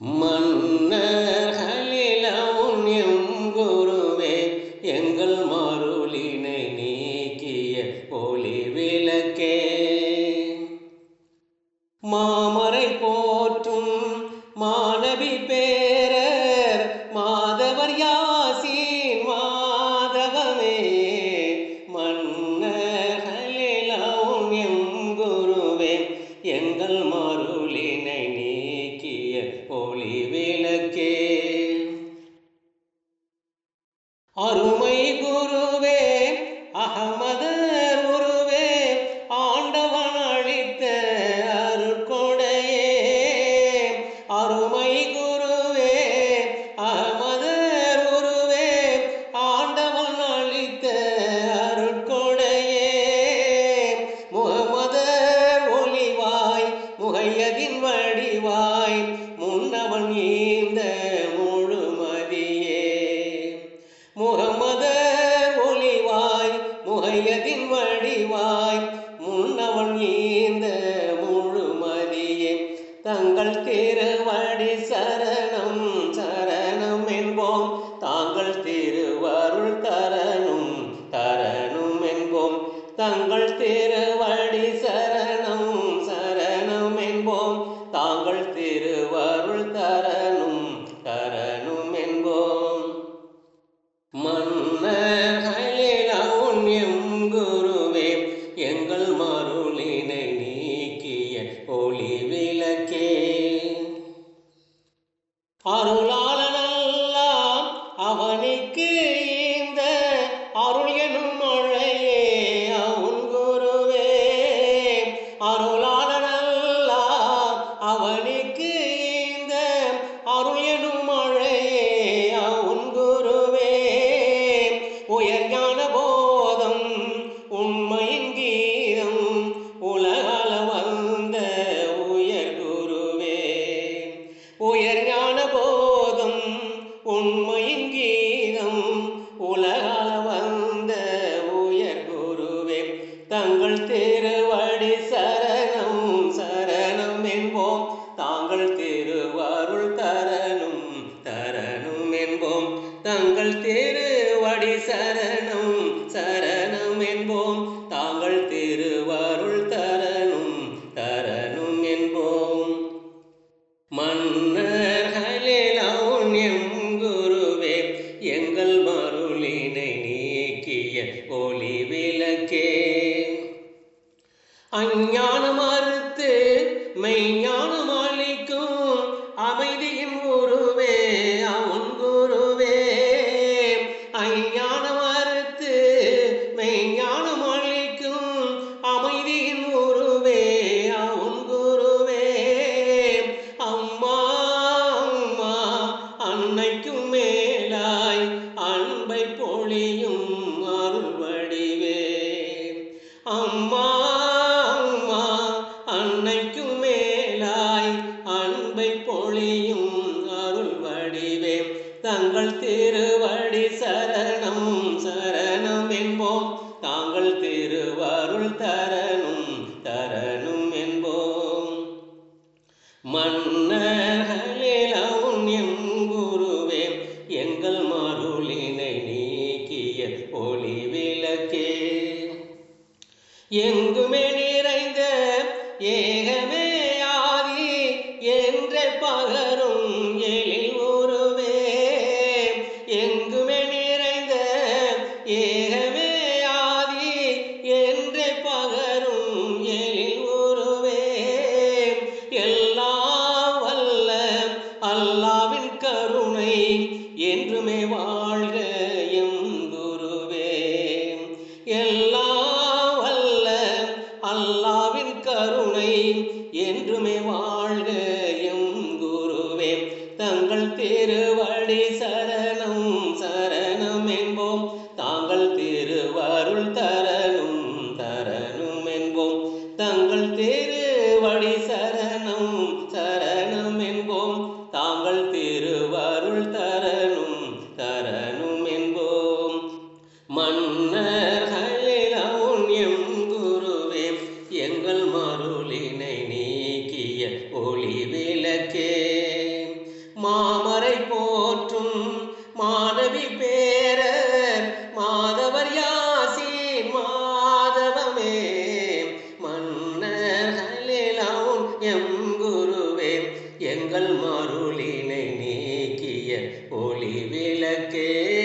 மன்னர்களிலவும் எங்குருவே எங்கள் மருளினை நீக்கிய ஒளி விளக்கே. மாமரை போற்றும் மாணவி பேரர் மாதவர் யாசின் மாதவமே. மன்னர்களிலவும் எங்குருவே எங்கள் முகையதின் வடிவாய் முன்னவன் ஈந்த முழுமதியே. முகமத ஒளிவாய் முகையதின் வடிவாய் முன்னவன் ஈந்த முழுமதியே. தங்கள் திருவடி சரணம் சரணம் என்போம். தாங்கள் திருவருள் தர தாங்கள் திருவடி சரணம் சரணம் என்போம். தாங்கள் திருவருள் தரணும் தரணும் என்போம். மன்னர்களிலவும் எங்குருவே எங்கள் மருளினை நீக்கிய ஒளி விளக்கே. அஞ்ஞான மறுத்து மெய்ஞான அம்மா அம்மா அன்னைக்கும் மேலாய் அன்பை பொழியும் அருள் வடிவே தங்கள் திருவடி சரணம் சரணம் என்போம். தாங்கள் திருவருள் தரணும் தரணும் என்போம். மன்னர்களிலவும் எங்குருவே எங்கள் மருளினை நீக்கிய ஒளி விளக்கே. எங்குமே நிறைந்த ஏகமே ஆதி என்ற பகரும் எழில் உருவே எங்குமே நிறைந்த ஏகமே ஆதி என்ற பகரும் எழில் உருவே எல்லாம் வல்ல அல்ல கருணை என்றுமே வாழ்க எம் குருவே. தங்கள் திருவடி சரணம் சரணம் என்போம். தாங்கள் திருவருள் தரணும் தரணும் என்போம். தங்கள் திருவடி சரணம் சரணம் என்போம். தாங்கள் திருவருள் தர ஒளி விளக்கே. மாமரை போற்றும் மாணவி பேரர் மாதவர் யாசி மாதவமே. மன்னர்களிலவும் எம் குருவே எங்கள் மருளினை நீக்கிய ஒளி விளக்கே.